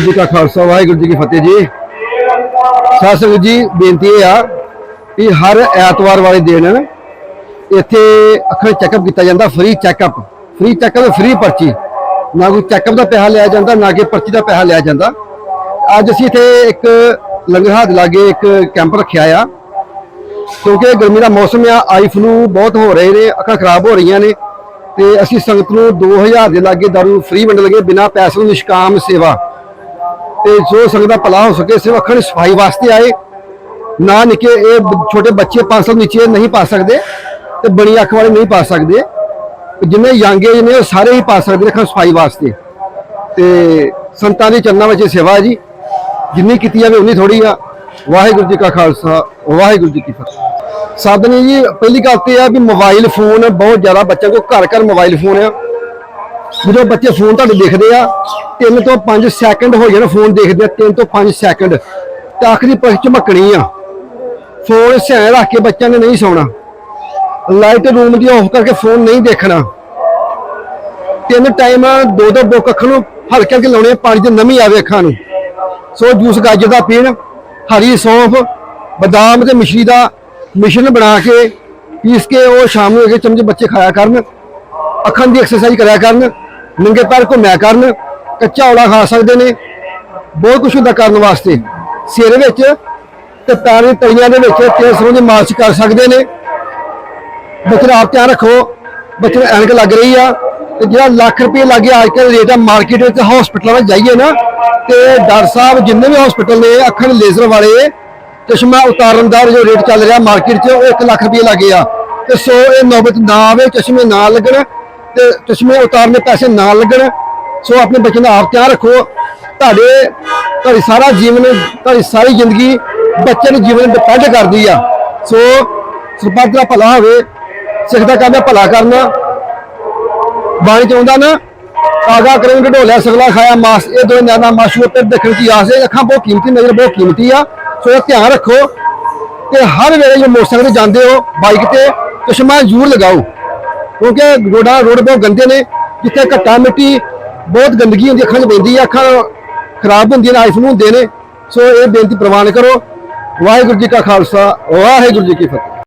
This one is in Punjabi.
ਜੀ ਕਾ ਖਾਲਸਾ, ਵਾਹਿਗੁਰੂ ਜੀ ਕੀ ਫਤਿਹ ਜੀ। ਸਾਧ ਸੰਗਤ ਜੀ, ਬੇਨਤੀ ਇਹ ਆ ਕਿ ਹਰ ਐਤਵਾਰ ਵਾਲੇ ਦਿਨ ਇੱਥੇ ਅੱਖਾਂ ਚੈੱਕਅਪ ਕੀਤਾ ਜਾਂਦਾ free checkup free checkup free ਪਰਚੀ। ਨਾ ਕੋਈ ਚੈੱਕਅਪ ਦਾ ਪੈਸਾ ਲਿਆ ਜਾਂਦਾ, ਨਾ ਕਿ ਪਰਚੀ ਦਾ ਪੈਸਾ ਲਿਆ ਜਾਂਦਾ। ਅੱਜ ਅਸੀਂ ਇੱਥੇ ਇੱਕ ਲੰਗਰ ਹਾਥ ਲਾਗੇ ਇੱਕ ਕੈਂਪ ਰੱਖਿਆ ਆ। ਕਿਉਂਕਿ ਗਰਮੀ ਦਾ ਮੌਸਮ ਆ, ਆਈ ਫਲੂ ਬਹੁਤ ਹੋ ਰਹੇ ਨੇ, ਅੱਖਾਂ ਖਰਾਬ ਹੋ ਰਹੀਆਂ ਨੇ। ਤੇ ਅਸੀਂ ਸੰਗਤ ਨੂੰ 2000 ਦੇ ਲਾਗੇ ਦਾਰੂ ਫ੍ਰੀ ਵੰਡ ਲਗੇ ਬਿਨਾਂ ਪੈਸੇ ਤੋਂ ਨਿਸ਼ਕਾਮ ਸੇਵਾ। ਤੇ ਜੋ ਸੰਗਤ ਦਾ ਭਲਾ ਹੋ ਸਕੇ, ਸਿਰਫ ਅੱਖਾਂ ਸਫ਼ਾਈ ਵਾਸਤੇ ਆਏ। ਨਾ ਨਿੱਕੇ, ਇਹ ਛੋਟੇ ਬੱਚੇ 5 ਸਾਲ ਨੀਚੇ ਨਹੀਂ ਪਾ ਸਕਦੇ ਤੇ ਬਣੀ ਅੱਖ ਵਾਲੇ ਨਹੀਂ ਪਾ ਸਕਦੇ। ਜਿੰਨੇ ਯੰਗ ਏਜ ਨੇ, ਉਹ ਸਾਰੇ ਹੀ ਪਾ ਸਕਦੇ ਨੇ ਅੱਖਾਂ ਸਫ਼ਾਈ ਵਾਸਤੇ। ਤੇ ਸੰਤਾਂ ਦੀ ਚਰਨਾਂ ਵਿੱਚ ਇਹ ਸੇਵਾ ਹੈ ਜੀ। ਜਿੰਨੀ ਕੀਤੀ ਜਾਵੇ, ਉਨੀ ਥੋੜੀ ਆ। ਵਾਹਿਗੁਰੂ ਜੀ ਕਾ ਖਾਲਸਾ, ਵਾਹਿਗੁਰੂ ਜੀ ਕੀ ਫਤਿਹ। ਸਾਧਨ ਜੀ, ਪਹਿਲੀ ਗੱਲ ਤੇ ਆ ਵੀ ਮੋਬਾਈਲ ਫੋਨ ਬਹੁਤ ਜ਼ਿਆਦਾ ਬੱਚਿਆਂ ਕੋਲ ਘਰ ਘਰ ਮੋਬਾਈਲ ਫੋਨ ਆ। ਜਦੋਂ ਬੱਚੇ ਫੋਨ ਤੁਹਾਡੇ ਦੇਖਦੇ ਆ 3 ਤੋਂ 5 ਸੈਕਿੰਡ ਹੋ ਜਾਣ ਫੋਨ ਦੇਖਦੇ ਆ 3 ਤੋਂ 5 ਸੈਕਿੰਡ ਤੇ ਆਖਰੀ ਪਖ ਝਮਕਣੀ ਆ। ਫੋਨ ਸਿਆਣ ਰੱਖ ਕੇ ਬੱਚਿਆਂ ਨੇ ਨਹੀਂ ਸੌਣਾ। ਲਾਈਟ ਰੂਮ ਦੀ ਆਫ ਕਰਕੇ ਫੋਨ ਨਹੀਂ ਦੇਖਣਾ। ਤਿੰਨ ਟਾਈਮ ਦੋ ਦੋ ਬੁੱਕ ਅੱਖਾਂ ਨੂੰ ਹਲਕੇ ਹਲਕੇ ਲਾਉਣੇ ਪਾਣੀ ਦੀ ਨਮੀ ਆਵੇ ਅੱਖਾਂ ਨੂੰ। ਸੋ ਜੂਸ, ਗਾਜਰ ਦਾ ਪੀਣ, ਹਰੀ ਸੌਂਫ, ਬਦਾਮ ਤੇ ਮਿਸ਼ਰੀ ਦਾ ਮਿਸ਼ਰਣ ਬਣਾ ਕੇ ਪੀਸ ਕੇ ਉਹ ਸ਼ਾਮ ਨੂੰ ਇੱਕ ਚਮਚ ਬੱਚੇ ਖਾਇਆ ਕਰਨ, ਅੱਖਾਂ ਦੀ ਐਕਸਰਸਾਈਜ਼ ਕਰਿਆ ਕਰਨ। ਨੰਗੇ ਪੈਰ ਘੁੰਮਿਆ ਕਰਨ, ਕੱਚਾ ਔਲਾ ਖਾ ਸਕਦੇ ਨੇ, ਬਹੁਤ ਕੁਝ ਹੁੰਦਾ ਕਰਨ ਵਾਸਤੇ। ਸਿਰ ਵਿੱਚ ਤੇ ਪੈਰ ਦੀ ਤਲੀਆਂ ਦੇ ਵਿੱਚ ਤੇਲ ਸਰੋਂ ਦੀ ਮਾਲਿਸ਼ ਕਰ ਸਕਦੇ ਨੇ। ਬੱਚੇ ਦਾ ਆਪ ਧਿਆਨ ਰੱਖੋ, ਬੱਚੇ ਨੂੰ ਐਨਕ ਲੱਗ ਰਹੀ ਆ। ਤੇ ਜਿਹੜਾ ਲੱਖ ਰੁਪਏ ਲੱਗੇ ਅੱਜ ਕੱਲ੍ਹ ਰੇਟ ਆ ਮਾਰਕੀਟ ਵਿੱਚ ਹਸਪੀਟਲਾਂ ਵਿੱਚ ਜਾਈਏ ਨਾ, ਤੇ ਡਾਕਟਰ ਸਾਹਿਬ ਜਿੰਨੇ ਵੀ ਹਸਪੀਟਲ ਨੇ ਅੱਖਾਂ ਦੇ ਲੇਜ਼ਰ ਵਾਲੇ, ਚਸ਼ਮਾ ਉਤਾਰਨ ਦਾ ਜੋ ਰੇਟ ਚੱਲ ਰਿਹਾ ਮਾਰਕੀਟ 'ਚ, ਉਹ 1 ਲੱਖ ਰੁਪਏ ਲੱਗੇ ਆ ਤੇ ਸੋ ਇਹ ਨੌਬਤ ਨਾ ਆਵੇ, ਚਸ਼ਮੇ ਨਾ ਲੱਗਣ ਤੇ ਚਸ਼ਮੇ ਉਤਾਰਨੇ ਪੈਸੇ ਨਾ ਲੱਗਣ। ਸੋ ਆਪਣੇ ਬੱਚੇ ਦਾ ਆਪ ਧਿਆਨ ਰੱਖੋ। ਤੁਹਾਡੇ, ਤੁਹਾਡੀ ਸਾਰਾ ਜੀਵਨ, ਤੁਹਾਡੀ ਸਾਰੀ ਜ਼ਿੰਦਗੀ ਬੱਚੇ ਦੇ ਜੀਵਨ ਡਿਪੈਂਡ ਕਰਦੀ ਆ। ਸੋ ਸਰਪੰਚ ਦਾ ਭਲਾ ਹੋਵੇ, ਸਿੱਖ ਦਾ ਕਹਿੰਦਾ ਭਲਾ ਕਰਨਾ। ਬਾਣੀ ਚ ਆਉਂਦਾ ਨਾ, ਆਗਾ ਕਰਨ ਢੋਲਿਆ, ਸਗਲਾ ਖਾਇਆ, ਮਾਸ ਇਹ ਦੋ ਨਿਆਣਾ ਮਾਸ਼ੂ ਉੱਤੇ ਦੇਖਣ ਦੀ ਆਸ ਹੈ। ਅੱਖਾਂ ਬਹੁਤ ਕੀਮਤੀ, ਨਜ਼ਰ ਬਹੁਤ ਕੀਮਤੀ ਆ। ਸੋ ਇਹ ਧਿਆਨ ਰੱਖੋ ਤੇ ਹਰ ਵੇਲੇ ਜੇ ਮੋਟਰਸਾਈਕਲ ਤੇ ਜਾਂਦੇ ਹੋ, ਬਾਈਕ ਤੇ ਚਸ਼ਮਾ ਜ਼ਰੂਰ ਲਗਾਓ। ਕਿਉਂਕਿ ਰੋਡਾਂ, ਰੋਡ ਬਹੁਤ ਗੰਦੇ ਨੇ, ਜਿੱਥੇ ਘੱਟਾ ਮਿੱਟੀ ਬਹੁਤ ਗੰਦਗੀ ਹੁੰਦੀ, ਅੱਖਾਂ 'ਚ ਪੈਂਦੀ ਹੈ ਅੱਖਾਂ ਖਰਾਬ ਹੁੰਦੀਆਂ ਨੇ ਆਈਫੋਨ ਹੁੰਦੇ ਨੇ। ਸੋ ਇਹ ਬੇਨਤੀ ਪ੍ਰਵਾਨ ਕਰੋ। ਵਾਹਿਗੁਰੂ ਜੀ ਕਾ ਖਾਲਸਾ, ਵਾਹਿਗੁਰੂ ਜੀ ਕੀ ਫਤਿਹ।